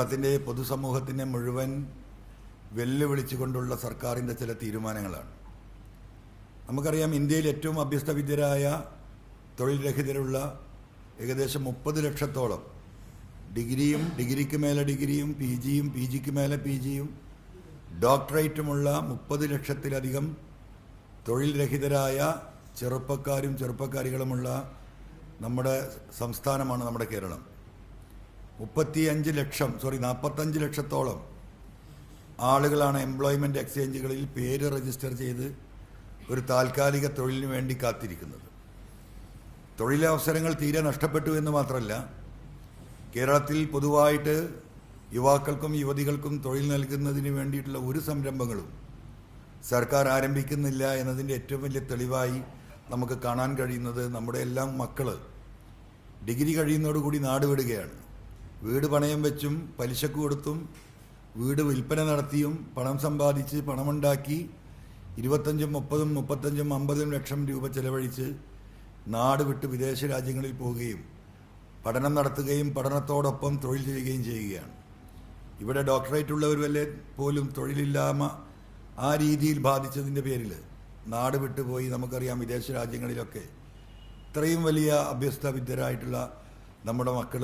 കേരളത്തിന്റെ പൊതുസമൂഹത്തിനെ മുഴുവൻ വെല്ലുവിളിച്ചുകൊണ്ടുള്ള സർക്കാരിന്റെ ചില തീരുമാനങ്ങളാണ്. നമുക്കറിയാം ഇന്ത്യയിൽ ഏറ്റവും അഭ്യസ്തവിദ്യരായ തൊഴിൽ രഹിതരുള്ള ഏകദേശം മുപ്പത് ലക്ഷത്തോളം ഡിഗ്രിയും ഡിഗ്രിക്ക് മേലെ ഡിഗ്രിയും പി ജിയും പി ജിക്ക് മേലെ പി ജിയും ഡോക്ടറേറ്റുമുള്ള മുപ്പത് ലക്ഷത്തിലധികം തൊഴിൽ രഹിതരായ ചെറുപ്പക്കാരും ചെറുപ്പക്കാരികളുമുള്ള നമ്മുടെ സംസ്ഥാനമാണ് നമ്മുടെ കേരളം. മുപ്പത്തിയഞ്ച് ലക്ഷം സോറി നാൽപ്പത്തഞ്ച് ലക്ഷത്തോളം ആളുകളാണ് എംപ്ലോയ്മെന്റ് എക്സ്ചേഞ്ചുകളിൽ പേര് രജിസ്റ്റർ ചെയ്ത് ഒരു താൽക്കാലിക തൊഴിലിന് വേണ്ടി കാത്തിരിക്കുന്നത്. തൊഴിലവസരങ്ങൾ തീരെ നഷ്ടപ്പെട്ടു എന്ന് മാത്രമല്ല കേരളത്തിൽ പൊതുവായിട്ട് യുവാക്കൾക്കും യുവതികൾക്കും തൊഴിൽ നൽകുന്നതിന് വേണ്ടിയിട്ടുള്ള ഒരു സംരംഭങ്ങളും സർക്കാർ ആരംഭിക്കുന്നില്ല എന്നതിന്റെ ഏറ്റവും വലിയ തെളിവായി നമുക്ക് കാണാൻ കഴിയുന്നത് നമ്മുടെ എല്ലാം മക്കൾ ഡിഗ്രി കഴിയുന്നതോടുകൂടി നാട് വിടുകയാണ്. വീട് പണയം വെച്ചും പലിശക്ക് കൊടുത്തും വീട് വിൽപ്പന നടത്തിയും പണം സമ്പാദിച്ച് പണമുണ്ടാക്കി ഇരുപത്തഞ്ചും മുപ്പതും മുപ്പത്തഞ്ചും അമ്പതും ലക്ഷം രൂപ ചെലവഴിച്ച് നാട് വിട്ട് വിദേശ രാജ്യങ്ങളിൽ പോവുകയും പഠനം നടത്തുകയും പഠനത്തോടൊപ്പം തൊഴിൽ ചെയ്യുകയും ചെയ്യുകയാണ്. ഇവിടെ ഡോക്ടറേറ്റ് ഉള്ളവർ വല്ലേ പോലും തൊഴിലില്ലായ്മ ആ രീതിയിൽ ബാധിച്ചതിന്റെ പേരിൽ നാട് വിട്ടുപോയി നമുക്കറിയാം വിദേശ രാജ്യങ്ങളിലൊക്കെ ഇത്രയും വലിയ അഭ്യസ്ത വിദ്യരായിട്ടുള്ള നമ്മുടെ മക്കൾ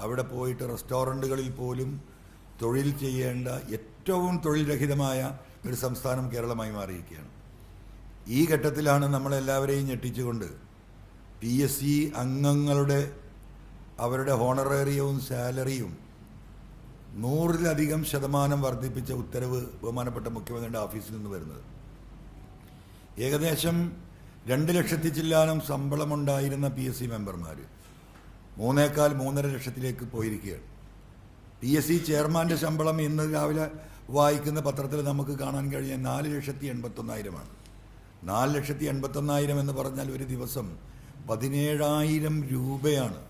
അവിടെ പോയിട്ട് റെസ്റ്റോറന്റുകളിൽ പോലും തൊഴിൽ ചെയ്യേണ്ട ഏറ്റവും തൊഴിൽ രഹിതമായ ഒരു സംസ്ഥാനം കേരളമായി മാറിയിരിക്കുകയാണ്. ഈ ഘട്ടത്തിലാണ് നമ്മളെല്ലാവരെയും ഞെട്ടിച്ചുകൊണ്ട് പി എസ് സി അംഗങ്ങളുടെ അവരുടെ ഹോണറേറിയവും സാലറിയും നൂറിലധികം ശതമാനം വർദ്ധിപ്പിച്ച ഉത്തരവ് ബഹുമാനപ്പെട്ട മുഖ്യമന്ത്രിയുടെ ഓഫീസിൽ നിന്ന് വരുന്നത്. ഏകദേശം രണ്ട് ലക്ഷത്തി ചില്ലാനം ശമ്പളമുണ്ടായിരുന്ന പി എസ് സി മെമ്പർമാർ മൂന്നേക്കാൽ മൂന്നര ലക്ഷത്തിലേക്ക് പോയിരിക്കുകയാണ്. പി എസ് സി ചെയർമാന്റെ ശമ്പളം ഇന്ന് രാവിലെ വായിക്കുന്ന പത്രത്തിൽ നമുക്ക് കാണാൻ കഴിഞ്ഞ നാല് ലക്ഷത്തി എൺപത്തൊന്നായിരമാണ്. നാല് ലക്ഷത്തി എൺപത്തൊന്നായിരം എന്ന് പറഞ്ഞാൽ ഒരു ദിവസം പതിനേഴായിരം രൂപയാണ്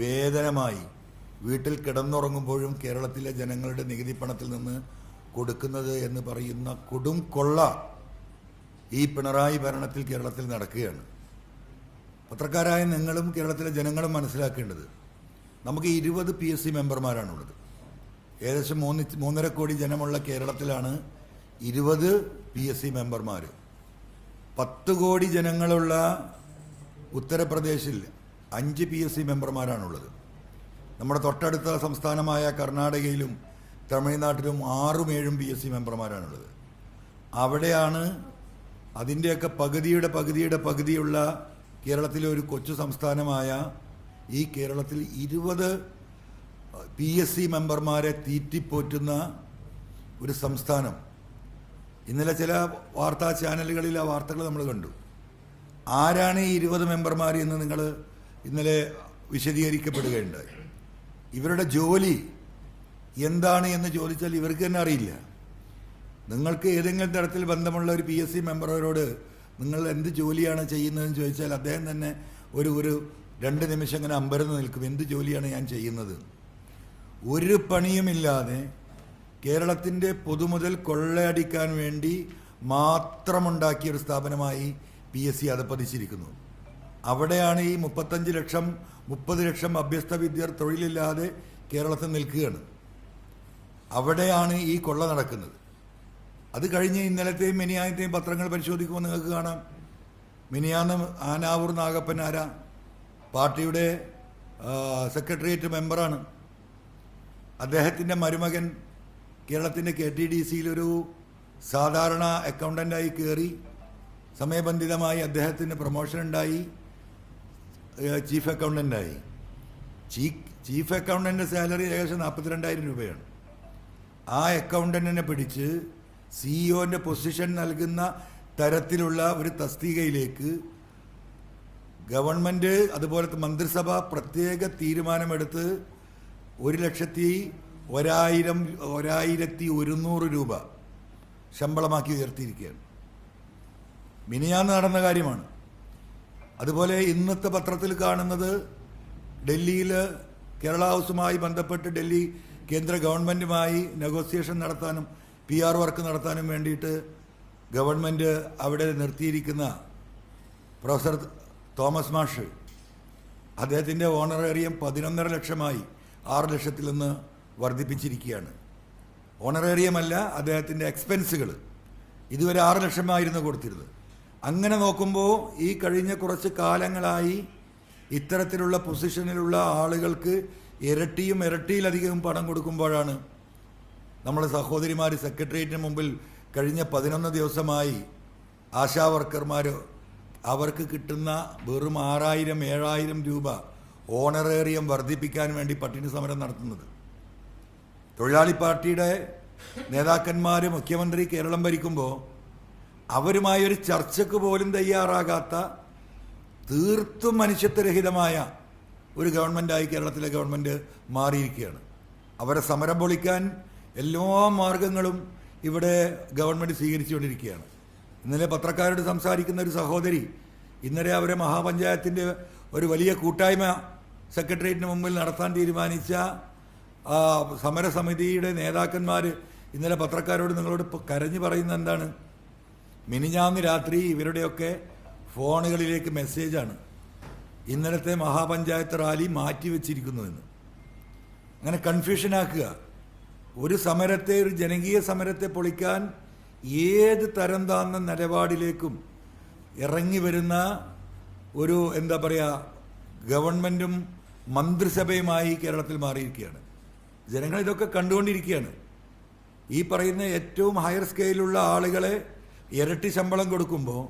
വേതനമായി വീട്ടിൽ കിടന്നുറങ്ങുമ്പോഴും കേരളത്തിലെ ജനങ്ങളുടെ നികുതി പണത്തിൽ നിന്ന് കൊടുക്കുന്നത് എന്ന് പറയുന്ന കൊടും കൊള്ള ഈ പിണറായി ഭരണത്തിൽ കേരളത്തിൽ നടക്കുകയാണ്. പത്രക്കാരായ നിങ്ങളും കേരളത്തിലെ ജനങ്ങളും മനസ്സിലാക്കേണ്ടത് നമുക്ക് ഇരുപത് പി എസ് സി മെമ്പർമാരാണുള്ളത് ഏകദേശം മൂന്ന് മൂന്നര കോടി ജനമുള്ള കേരളത്തിലാണ് ഇരുപത് പി എസ് സി മെമ്പർമാർ പത്ത് കോടി ജനങ്ങളുള്ള ഉത്തർപ്രദേശിൽ അഞ്ച് പി എസ് സി മെമ്പർമാരാണുള്ളത്. നമ്മുടെ തൊട്ടടുത്ത സംസ്ഥാനമായ കർണാടകയിലും തമിഴ്നാട്ടിലും ആറും ഏഴും പി എസ് സി മെമ്പർമാരാണുള്ളത്. അവിടെയാണ് അതിന്റെയൊക്കെ പകുതിയുടെ പകുതിയുടെ പകുതിയുള്ള കേരളത്തിലെ ഒരു കൊച്ചു സംസ്ഥാനമായ ഈ കേരളത്തിൽ ഇരുപത് പി എസ് സി മെമ്പർമാരെ തീറ്റിപ്പോറ്റുന്ന ഒരു സംസ്ഥാനം. ഇന്നലെ ചില വാർത്താ ചാനലുകളിൽ ആ വാർത്തകൾ നമ്മൾ കണ്ടു. ആരാണ് ഈ ഇരുപത് മെമ്പർമാർ എന്ന് നിങ്ങൾ ഇന്നലെ വിശദീകരിക്കപ്പെടുകയുണ്ടായി. ഇവരുടെ ജോലി എന്താണ് എന്ന് ചോദിച്ചാൽ ഇവർക്ക് തന്നെ അറിയില്ല. നിങ്ങൾക്ക് ഏതെങ്കിലും തരത്തിൽ ബന്ധമുള്ള ഒരു പി എസ് സി മെമ്പറോട് നിങ്ങൾ എന്ത് ജോലിയാണ് ചെയ്യുന്നതെന്ന് ചോദിച്ചാൽ അദ്ദേഹം തന്നെ ഒരു ഒരു രണ്ട് നിമിഷം ഇങ്ങനെ അമ്പരന്ന് നിൽക്കും. എന്ത് ജോലിയാണ് ഞാൻ ചെയ്യുന്നത്? ഒരു പണിയുമില്ലാതെ കേരളത്തിന്റെ പൊതുമുതൽ കൊള്ളയടിക്കാൻ വേണ്ടി മാത്രമുണ്ടാക്കിയ ഒരു സ്ഥാപനമായി പി എസ് സി അതപ്പതിച്ചിരിക്കുന്നു അവിടെയാണ് ഈ മുപ്പത്തഞ്ച് ലക്ഷം മുപ്പത് ലക്ഷം അഭ്യസ്ത വിദ്യർ തൊഴിലില്ലാതെ കേരളത്തിൽ നിൽക്കുകയാണ്. അവിടെയാണ് ഈ കൊള്ള നടക്കുന്നത്. അത് കഴിഞ്ഞ് ഇന്നലത്തെയും മിനിയായത്തെയും പത്രങ്ങൾ പരിശോധിക്കുമ്പോൾ നിങ്ങൾക്ക് കാണാം. മിനിയാന്ന് ആനാവൂർ നാഗപ്പൻ ആരാ? പാർട്ടിയുടെ സെക്രട്ടേറിയറ്റ് മെമ്പറാണ്. അദ്ദേഹത്തിന്റെ മരുമകൻ കേരളത്തിന്റെ കെ ടി ഡി സിയിലൊരു സാധാരണ അക്കൗണ്ടന്റായി കയറി സമയബന്ധിതമായി അദ്ദേഹത്തിന് പ്രൊമോഷൻ ഉണ്ടായി. ചീഫ് അക്കൗണ്ടന്റായി ചീഫ് ചീഫ് അക്കൗണ്ടന്റെ സാലറി ഏകദേശം നാൽപ്പത്തിരണ്ടായിരം രൂപയാണ്. ആ അക്കൗണ്ടന്റിനെ പിടിച്ച് സിഇഒന്റെ പൊസിഷൻ നൽകുന്ന തരത്തിലുള്ള ഒരു തസ്തികയിലേക്ക് ഗവൺമെന്റ് അതുപോലെ മന്ത്രിസഭ പ്രത്യേക തീരുമാനമെടുത്ത് ഒരു ലക്ഷത്തി ഒരായിരം ഒരായിരത്തി ഒരുന്നൂറ് രൂപ ശമ്പളമാക്കി ഉയർത്തിയിരിക്കുകയാണ്. മിനിയാന്ന് നടന്ന കാര്യമാണ്. അതുപോലെ ഇന്നത്തെ പത്രത്തിൽ കാണുന്നത് ഡൽഹിയിൽ കേരള ഹൗസുമായി ബന്ധപ്പെട്ട് ഡൽഹി കേന്ദ്ര ഗവൺമെന്റുമായി നെഗോസിയേഷൻ നടത്താനും പി ആർ വർക്ക് നടത്താനും വേണ്ടിയിട്ട് ഗവൺമെന്റ് അവിടെ നിർത്തിയിരിക്കുന്ന പ്രൊഫസർ തോമസ് മാഷ് അദ്ദേഹത്തിന്റെ ഓണറേറിയം പതിനൊന്നര ലക്ഷമായി ആറ് ലക്ഷത്തിൽ നിന്ന് വർദ്ധിപ്പിച്ചിരിക്കുകയാണ്. ഓണറേറിയമല്ല അദ്ദേഹത്തിന്റെ എക്സ്പെൻസുകൾ ഇതുവരെ ആറ് ലക്ഷമായിരുന്നു കൊടുത്തിരുന്നത്. അങ്ങനെ നോക്കുമ്പോൾ ഈ കഴിഞ്ഞ കുറച്ച് കാലങ്ങളായി ഇത്തരത്തിലുള്ള പൊസിഷനിലുള്ള ആളുകൾക്ക് ഇരട്ടിയും ഇരട്ടിയിലധികവും പണം കൊടുക്കുമ്പോഴാണ് നമ്മുടെ സഹോദരിമാർ സെക്രട്ടേറിയറ്റിന് മുമ്പിൽ കഴിഞ്ഞ പതിനൊന്ന് ദിവസമായി ആശാ വർക്കർമാർ അവർക്ക് കിട്ടുന്ന വെറും ആറായിരം ഏഴായിരം രൂപ ഓണറേറിയം വർദ്ധിപ്പിക്കാൻ വേണ്ടി പട്ടിണി സമരം നടത്തുന്നത്. തൊഴിലാളി പാർട്ടിയുടെ നേതാക്കന്മാർ മുഖ്യമന്ത്രി കേരളം ഭരിക്കുമ്പോൾ അവരുമായി ഒരു ചർച്ചയ്ക്ക് പോലും തയ്യാറാകാത്ത തീർത്തും മനുഷ്യത്വരഹിതമായ ഒരു ഗവൺമെന്റായി കേരളത്തിലെ ഗവൺമെന്റ് മാറിയിരിക്കുകയാണ്. അവരെ സമരം പൊളിക്കാൻ എല്ലാ മാർഗങ്ങളും ഇവിടെ ഗവൺമെന്റ് സ്വീകരിച്ചുകൊണ്ടിരിക്കുകയാണ്. ഇന്നലെ പത്രക്കാരോട് സംസാരിക്കുന്ന ഒരു സഹോദരി ഇന്നലെ അവരെ മഹാപഞ്ചായത്തിന്റെ ഒരു വലിയ കൂട്ടായ്മ സെക്രട്ടേറിയറ്റിന് മുമ്പിൽ നടത്താൻ തീരുമാനിച്ച സമരസമിതിയുടെ നേതാക്കന്മാർ ഇന്നലെ പത്രക്കാരോട് നിങ്ങളോട് കരഞ്ഞു പറയുന്നത് എന്താണ്? മിനിഞ്ഞാന്ന് രാത്രി ഇവരുടെയൊക്കെ ഫോണുകളിലേക്ക് മെസ്സേജാണ് ഇന്നലത്തെ മഹാപഞ്ചായത്ത് റാലി മാറ്റിവെച്ചിരിക്കുന്നുവെന്ന് അങ്ങനെ കൺഫ്യൂഷനാക്കുക. ഒരു സമരത്തെ ഒരു ജനകീയ സമരത്തെ പൊളിക്കാൻ ഏത് തരം താന്ന നിലപാടിലേക്കും ഇറങ്ങി വരുന്ന ഒരു എന്താ പറയുക ഗവൺമെന്റും മന്ത്രിസഭയുമായി കേരളത്തിൽ മാറിയിരിക്കുകയാണ്. ജനങ്ങൾ ഇതൊക്കെ കണ്ടുകൊണ്ടിരിക്കുകയാണ്. ഈ പറയുന്ന ഏറ്റവും ഹയർ സ്കെയിലുള്ള ആളുകളെ ഇരട്ടി ശമ്പളം കൊടുക്കുമ്പോൾ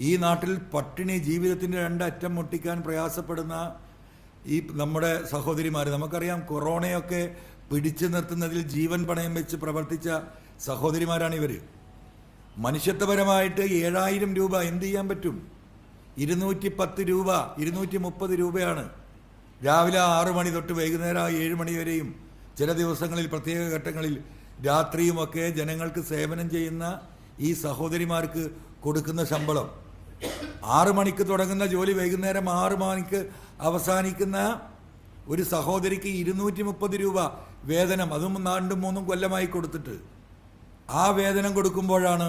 ഈ നാട്ടിൽ പട്ടിണി ജീവിതത്തിന്റെ രണ്ടറ്റം മുട്ടിക്കാൻ പ്രയാസപ്പെടുന്ന ഈ നമ്മുടെ സഹോദരിമാർ നമുക്കറിയാം കൊറോണയൊക്കെ പിടിച്ചു നിർത്തുന്നതിൽ ജീവൻ പണയം വെച്ച് പ്രവർത്തിച്ച സഹോദരിമാരാണ് ഇവർ മനുഷ്യത്വപരമായിട്ട് ഏഴായിരം രൂപ എന്ത് ചെയ്യാൻ പറ്റും? ഇരുന്നൂറ്റി പത്ത് രൂപ ഇരുന്നൂറ്റി മുപ്പത് രൂപയാണ്. രാവിലെ ആറ് മണി തൊട്ട് വൈകുന്നേരം ഏഴ് മണി വരെയും ചില ദിവസങ്ങളിൽ പ്രത്യേക ഘട്ടങ്ങളിൽ രാത്രിയുമൊക്കെ ജനങ്ങൾക്ക് സേവനം ചെയ്യുന്ന ഈ സഹോദരിമാർക്ക് കൊടുക്കുന്ന ശമ്പളം. ആറു മണിക്ക് തുടങ്ങുന്ന ജോലി വൈകുന്നേരം ആറു മണിക്ക് അവസാനിക്കുന്ന ഒരു സഹോദരിക്ക് ഇരുന്നൂറ്റി രൂപ വേതനം അതും നാണ്ടും മൂന്നും കൊല്ലമായി കൊടുത്തിട്ട് ആ വേതനം കൊടുക്കുമ്പോഴാണ്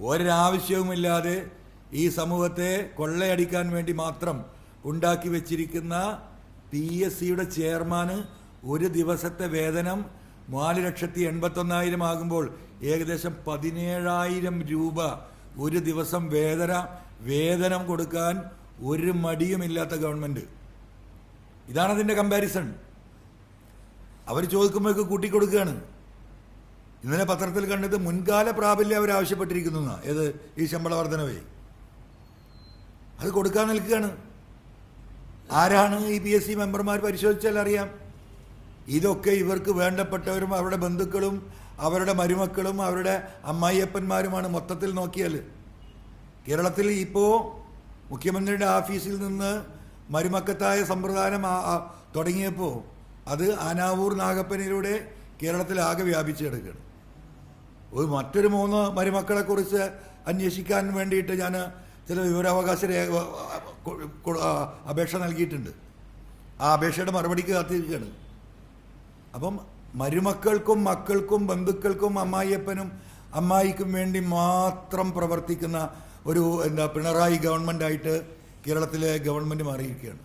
ഒരാവശ്യവുമില്ലാതെ ഈ സമൂഹത്തെ കൊള്ളയടിക്കാൻ വേണ്ടി മാത്രം ഉണ്ടാക്കി വെച്ചിരിക്കുന്ന പി എസ് സിയുടെ ചെയർമാന് ഒരു ദിവസത്തെ വേതനം നാല് ലക്ഷത്തി എൺപത്തൊന്നായിരം ആകുമ്പോൾ ഏകദേശം പതിനേഴായിരം രൂപ ഒരു ദിവസം വേതന വേതനം കൊടുക്കാൻ ഒരു മടിയുമില്ലാത്ത ഗവൺമെന്റ് ഇതാണതിന്റെ കമ്പാരിസൺ അവർ ചോദിക്കുമ്പോഴേക്ക് കൂട്ടിക്കൊടുക്കുകയാണ്. ഇന്നലെ പത്രത്തിൽ കണ്ടത് മുൻകാല പ്രാബല്യം അവർ ആവശ്യപ്പെട്ടിരിക്കുന്നു ഏത്? ഈ ശമ്പള വർധനവേ. അത് കൊടുക്കാൻ നിൽക്കുകയാണ്. ആരാണ് ഈ പി എസ് സി മെമ്പർമാർ പരിശോധിച്ചാൽ അറിയാം. ഇതൊക്കെ ഇവർക്ക് വേണ്ടപ്പെട്ടവരും അവരുടെ ബന്ധുക്കളും അവരുടെ മരുമക്കളും അവരുടെ അമ്മായിയപ്പന്മാരുമാണ് മൊത്തത്തിൽ നോക്കിയാൽ. കേരളത്തിൽ ഇപ്പോൾ മുഖ്യമന്ത്രിയുടെ ഓഫീസിൽ നിന്ന് മരുമക്കത്തായ സമ്പ്രദായം തുടങ്ങിയപ്പോൾ അത് ആനാവൂർ നാഗപ്പനിലൂടെ കേരളത്തിലാകെ വ്യാപിച്ചു കിടക്കുകയാണ് ഒരു മറ്റൊരു മൂന്ന് മരുമക്കളെക്കുറിച്ച് അന്വേഷിക്കാൻ വേണ്ടിയിട്ട് ഞാൻ ചില വിവരാവകാശ രേഖ അപേക്ഷ നൽകിയിട്ടുണ്ട്. ആ അപേക്ഷയുടെ മറുപടിക്ക് കാത്തിരിക്കുകയാണ്. അപ്പം മരുമക്കൾക്കും മക്കൾക്കും ബന്ധുക്കൾക്കും അമ്മായിയപ്പനും അമ്മായിക്കും വേണ്ടി മാത്രം പ്രവർത്തിക്കുന്ന ഒരു എന്താ പിണറായി ഗവൺമെന്റായിട്ട് കേരളത്തിലെ ഗവൺമെന്റ് മാറിയിരിക്കുകയാണ്.